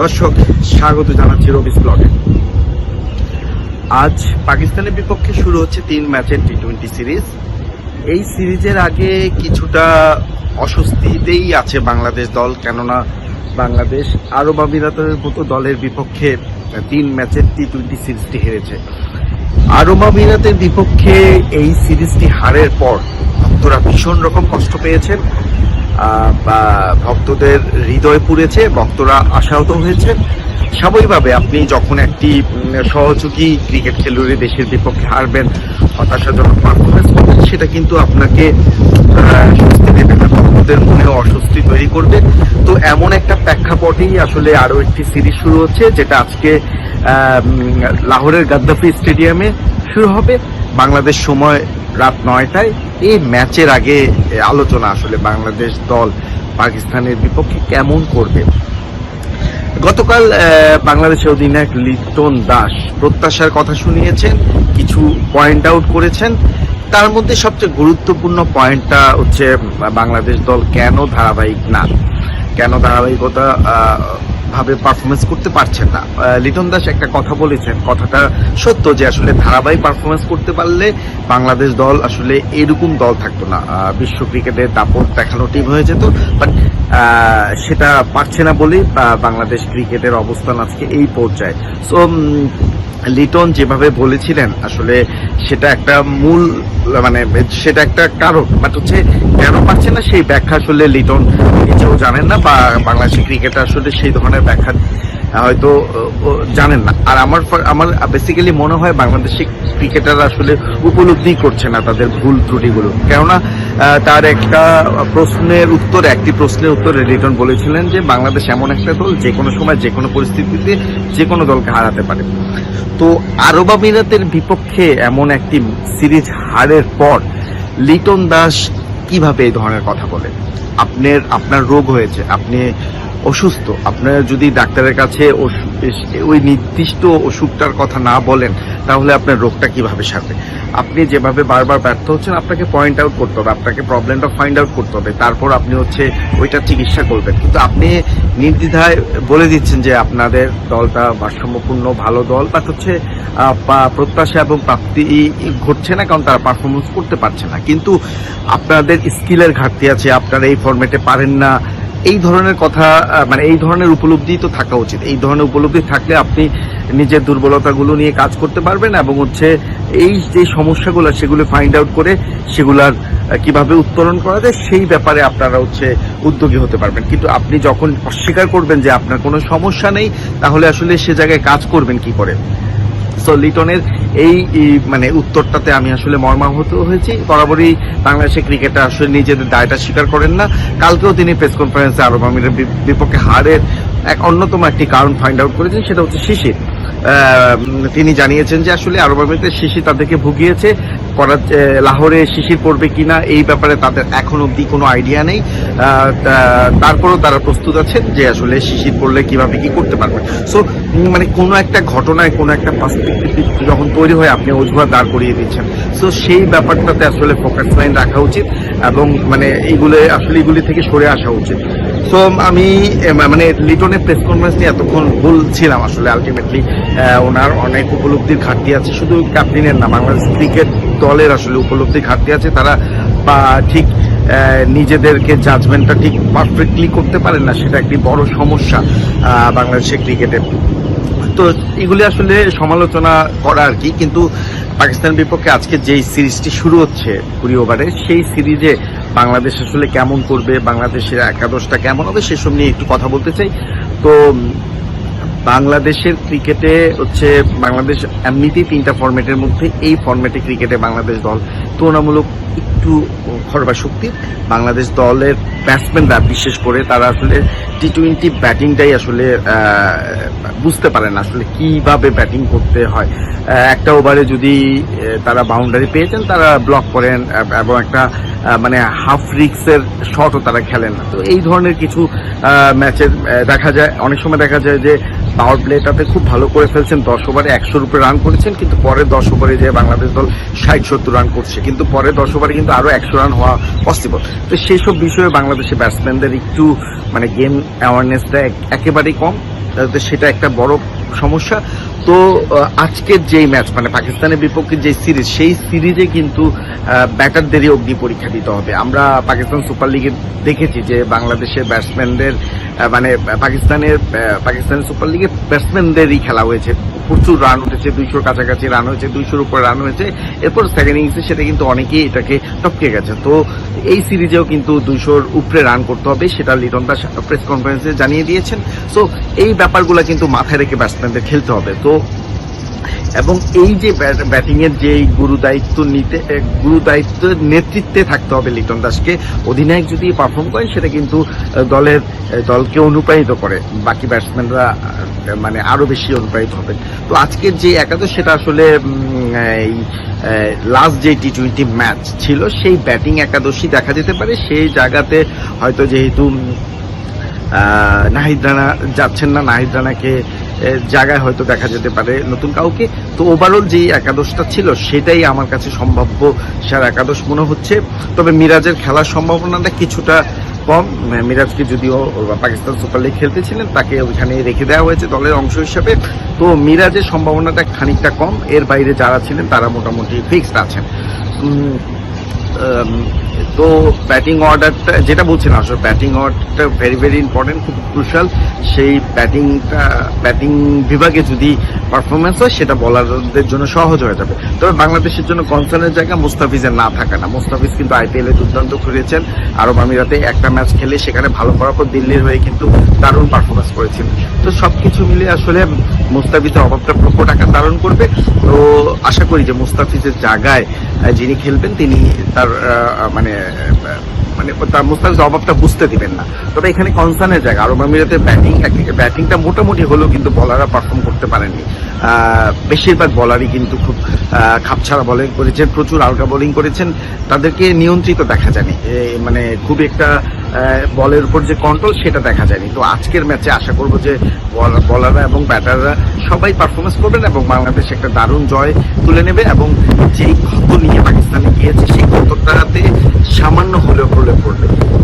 দর্শক, স্বাগত জানাচ্ছি রবিস ব্লগে। আজ পাকিস্তানের বিপক্ষে শুরু হচ্ছে তিন ম্যাচের টি টোয়েন্টি সিরিজ। এই সিরিজের আগে কিছুটা অস্বস্তিতেই আছে বাংলাদেশ দল, কেননা বাংলাদেশ আরব আমিরাতের মতো দলের বিপক্ষে তিন ম্যাচের টি টোয়েন্টি সিরিজটি হেরেছে। আরব আমিরাতের বিপক্ষে এই সিরিজটি হারের পর ভক্তরা ভীষণ রকম কষ্ট পেয়েছেন। ভক্তদের হৃদয় পুড়েছে, ভক্তরা আশাহত হয়েছে। স্বাভাবিকভাবে আপনি যখন একটি সহযোগী ক্রিকেট খেলুড়ে দেশের বিপক্ষে হারবেন, হতাশাজনক পারফরমেন্স করবেন, সেটা কিন্তু আপনাকে স্বস্তি দেবে না। ভক্তদের মনে অস্বস্তি তৈরি করবে। তো এমন একটা প্রেক্ষাপটেই আসলে আরও একটি সিরিজ শুরু হচ্ছে, যেটা আজকে লাহোরের গাদ্দাফি স্টেডিয়ামে শুরু হবে। বাংলাদেশ সময় রাত নয়টায় এই ম্যাচের আগে আলোচনা আসলে বাংলাদেশ দল পাকিস্তানের বিপক্ষে কেমন করবে? গতকাল বাংলাদেশের অধিনায়ক লিটন দাস প্রত্যাশার কথা শুনিয়েছেন, কিছু পয়েন্ট আউট করেছেন। তার মধ্যে সবচেয়ে গুরুত্বপূর্ণ পয়েন্টটা হচ্ছে, বাংলাদেশ দল কেন ধারাবাহিক না? কেন ধারাবাহিকতা ভাবে পারফরমেন্স করতে পারছেন না। লিটন দাস একটা কথা বলেছেন। কথাটা সত্য যে আসলে ধারাবাহিক পারফরমেন্স করতে পারলে বাংলাদেশ দল আসলে এরকম দল থাকতো না। বিশ্ব ক্রিকেটে দাপট দেখানো টিম হয়ে যেত বাট সেটা পারছে না বলেই বাংলাদেশ ক্রিকেটের অবস্থান আজকে এই পর্যায়ে। সো লিটন যেভাবে বলেছিলেন, আসলে সেটা একটা মূল মানে সেটা একটা কারণ। বাট হচ্ছে কেন পাচ্ছে না সেই ব্যাখ্যা আসলে লিটন নিজেও জানেন না বা বাংলাদেশের ক্রিকেট আসলে সেই ধরনের ব্যাখ্যা, হয়তো জানেন না। আর আমার আমার বেসিক্যালি মনে হয় বাংলাদেশি ক্রিকেটার আসলে উপলব্ধি করছে না তাদের ভুল ত্রুটিগুলো। কেননা তার একটা প্রশ্নের উত্তর, একটি প্রশ্নের উত্তরে লিটন বলেছিলেন যে, বাংলাদেশ এমন একটা দল যে কোনো সময় যে কোনো পরিস্থিতিতে যে কোনো দলকে হারাতে পারে। তো আরব আমিরাতের বিপক্ষে এমন একটি সিরিজ হারের পর লিটন দাস কীভাবে এই ধরনের কথা বলে আপনার আপনার রোগ হয়েছে, আপনি অসুস্থ, আপনার যদি ডাক্তারের কাছে ওই নির্দিষ্ট অসুখটার কথা না বলেন, তাহলে আপনার রোগটা কীভাবে সারবে? আপনি যেভাবে বারবার ব্যর্থ হচ্ছেন, আপনাকে পয়েন্ট আউট করতে হবে, আপনাকে প্রবলেমটা ফাইন্ড আউট করতে হবে। তারপর আপনি হচ্ছে ওইটা চিকিৎসা করবেন। কিন্তু আপনি নির্দ্বিধায় বলে দিচ্ছেন যে আপনাদের দলটা ভারসাম্যপূর্ণ, ভালো দল বাট হচ্ছে প্রত্যাশা এবং প্রাপ্তি ঘটছে না, কারণ তারা পারফরমেন্স করতে পারছে না। কিন্তু আপনাদের স্কিলের ঘাটতি আছে, আপনারা এই ফরম্যাটে পারেন না। এই ধরনের কথা মানে এই ধরনের উপলব্ধি তো থাকা উচিত। এই ধরনের উপলব্ধি থাকলে আপনি নিজের দুর্বলতাগুলো নিয়ে কাজ করতে পারবেন এবং হচ্ছে এই যে সমস্যাগুলো, সেগুলো ফাইন্ড আউট করে সেগুলার কীভাবে উত্তরণ করা যায় সেই ব্যাপারে আপনারা হচ্ছে উদ্যোগী হতে পারবেন। কিন্তু আপনি যখন অস্বীকার করবেন যে আপনার কোনো সমস্যা নেই, তাহলে আসলে সে জায়গায় কাজ করবেন কি করে? সো লিটনের এই মানে উত্তরটাতে আমি আসলে মর্মাহত হয়েছি। বরাবরই বাংলাদেশের ক্রিকেটার আসলে নিজেদের দায়টা স্বীকার করেন না। কালকেও তিনি প্রেস কনফারেন্সে আরব আমিরের বিপক্ষে হারের এক অন্যতম একটি কারণ ফাইন্ড আউট করেছেন, সেটা হচ্ছে শিশির। তিনি জানিয়েছেন যে আসলে আরব আমিরাতের শিশির তাদেরকে ভুগিয়েছে। করা- লাহোরে শিশির পড়বে কিনা, এই ব্যাপারে তাদের এখন অব্দি কোনো আইডিয়া নেই। তারপরেও তারা প্রস্তুত আছেন যে আসলে শিশির পড়লে কীভাবে কি করতে পারবেন। সো মানে কোনো একটা ঘটনায়, কোনো একটা পার্সপেক্টিভ যখন তৈরি হয়, আপনি অজুহাত দাঁড় করিয়ে দিচ্ছেন। সো সেই ব্যাপারটাতে আসলে ফোকাস লাইন রাখা উচিত এবং মানে এইগুলো, আসলে এগুলি থেকে সরে আসা উচিত। সো আমি মানে লিটনের প্রেস কনফারেন্স নিয়ে এতক্ষণ বলছিলাম আসলে আলটিমেটলি ওনার অনেক উপলব্ধির ঘাটতি আছে। শুধু ক্যাপ্টেনের না, বাংলাদেশ ক্রিকেট দলের আসলে উপলব্ধির ঘাটতি আছে। তারা ঠিক নিজেদেরকে জাজমেন্টটা ঠিক পারফেক্টলি করতে পারেন না, সেটা একটি বড় সমস্যা বাংলাদেশের ক্রিকেটে তো এগুলি আসলে সমালোচনা করা আর কি, কিন্তু পাকিস্তান বিপক্ষে আজকে যেই সিরিজটি শুরু হচ্ছে কুড়ি ওভারে সেই সিরিজে বাংলাদেশ আসলে কেমন করবে, বাংলাদেশের একাদশটা কেমন হবে, সেসব নিয়ে একটু কথা বলতে চাই। তো বাংলাদেশের ক্রিকেটে হচ্ছে বাংলাদেশ এমনিতেই তিনটা ফর্মেটের মধ্যে এই ফর্মেটে ক্রিকেটে বাংলাদেশ দল তুলনামূলক একটু খরবা শক্তি। বাংলাদেশ দলের ব্যাটসম্যানরা বিশেষ করে তারা আসলে টি টোয়েন্টি ব্যাটিংটাই আসলে বুঝতে পারেন আসলে কীভাবে ব্যাটিং করতে হয়। একটা ওভারে যদি তারা বাউন্ডারি পেয়েছেন তারা ব্লক করেন এবং একটা মানে হাফ রিক্সের শটও তারা খেলেন না। তো এই ধরনের কিছু ম্যাচে দেখা যায়। অনেক সময় দেখা যায় যে পাওয়ার প্লেটাতে খুব ভালো করে ফেলছেন, দশ ওভারে একশোর উপরে রান করেছেন, কিন্তু পরে দশ ওভারে যে বাংলাদেশ দল ষাট, সত্তর রান করছে, কিন্তু পরে দশ ওভারে কিন্তু আরও একশো রান হওয়া পসিবল তো সেই সব বিষয়ে বাংলাদেশের ব্যাটসম্যানদের একটু মানে গেম অ্যাওয়ারনেসটা একেবারেই কম। সেটা একটা বড় সমস্যা। তো আজকের যেই ম্যাচ মানে পাকিস্তানের বিপক্ষে যে সিরিজ সেই সিরিজে কিন্তু ব্যাটারদেরই অগ্নি পরীক্ষা দিতে হবে। আমরা পাকিস্তান সুপার লিগে দেখেছি যে বাংলাদেশের ব্যাটসম্যানদের মানে পাকিস্তানের পাকিস্তানের সুপার লিগে ব্যাটসম্যানদেরই খেলা হয়েছে। প্রচুর রান উঠেছে, দুইশোর কাছাকাছি রান হয়েছে, দুইশোর উপর রান হয়েছে। এরপর সেকেন্ড ইনিংসে সেটা কিন্তু অনেকেই এটাকে টপকে গেছে। তো এই সিরিজেও কিন্তু দুইশোর উপরে রান করতে হবে, সেটা লিটন দাস প্রেস কনফারেন্সে জানিয়ে দিয়েছেন। সো এই ব্যাপারগুলো কিন্তু মাথায় রেখে ব্যাটসম্যানদের খেলতে হবে। তো, এবং এই যে ব্যাটিং এর যে গুরু দায়িত্ব নিতে গুরু দায়িত্ব নেতৃত্বে থাকতে হবে লিটন দাসকে। অধিনায়ক যদি পারফর্ম করে, সেটা কিন্তু দলের দলকে অনুপ্রাণিত করে। বাকি ব্যাটসম্যানরা মানে আরও বেশি অনুপ্রাণিত হবে। তো আজকের যে একাদশ, সেটা আসলে এই লাস্ট যে টি টোয়েন্টি ম্যাচ ছিল, সেই ব্যাটিং একাদশী দেখা যেতে পারে। সেই জায়গাতে হয়তো যেহেতু নাহিদ রানা যাচ্ছেন না, নাহিদ রানাকে জায়গায় হয়তো দেখা যেতে পারে নতুন কাউকে। তো ওভারঅল যে একাদশটা ছিল, সেটাই আমার কাছে সম্ভাব্য সার একাদশ মনে হচ্ছে। তবে মিরাজের খেলার সম্ভাবনাটা কিছুটা কম। মিরাজকে যদিও পাকিস্তান সুপার লিগ খেলতেছিলেন, তাকে ওইখানে রেখে দেওয়া হয়েছে দলের অংশ হিসেবে। তো মিরাজের সম্ভাবনাটা খানিকটা কম। এর বাইরে যারা ছিলেন, তারা মোটামুটি ফিক্সড আছেন। তো ব্যাটিং অর্ডারটা যেটা বলছেন আসলে ব্যাটিং অর্ডারটা ভেরি ভেরি ইম্পর্টেন্ট খুব ক্রুশাল সেই ব্যাটিংটা ব্যাটিং বিভাগে যদি পারফরমেন্স হয়, সেটা বলারদের জন্য সহজ হয়ে যাবে। তবে বাংলাদেশের জন্য কনসার্নের জায়গা মুস্তাফিজের না থাকা না। মুস্তাফিজ কিন্তু আইপিএল দুর্দান্ত করেছেন। আরব আমিরাতে একটা ম্যাচ খেলে সেখানে ভালো করার পর দিল্লির হয়ে কিন্তু দারুণ পারফরমেন্স করেছেন। তো সব কিছু মিলে আসলে মুস্তাফিজের অভাবটা প্রকট আকার ধারণ করবে। তো আশা করি যে মুস্তাফিজের জায়গায় যিনি খেলবেন, তিনি তার মানে মানে তার মুস্তাফিজ অভাবটা বুঝতে দিবেন না। তবে এখানে কনসার্নের জায়গা। আরব আমিরাতের ব্যাটিং ব্যাটিংটা মোটামুটি হলেও কিন্তু বলাররা পারফর্ম করতে পারেননি। বেশিরভাগ বলারই কিন্তু খুব খাপছাড়া বোলিং করেছেন, প্রচুর আলগা বোলিং করেছেন। তাদেরকে নিয়ন্ত্রিত দেখা যায়নি। মানে খুব একটা বলের উপর যে কন্ট্রোল সেটা দেখা যায়নি। তো আজকের ম্যাচে আশা করব যে বল- বলাররা এবং ব্যাটাররা সবাই পারফরমেন্স করবেন এবং বাংলাদেশ একটা দারুণ জয় তুলে নেবে এবং যেই ক্ষত নিয়ে পাকিস্তানে গিয়েছে, সেই ক্ষতটাতে সামান্য হলেও প্রলেপ পড়বে।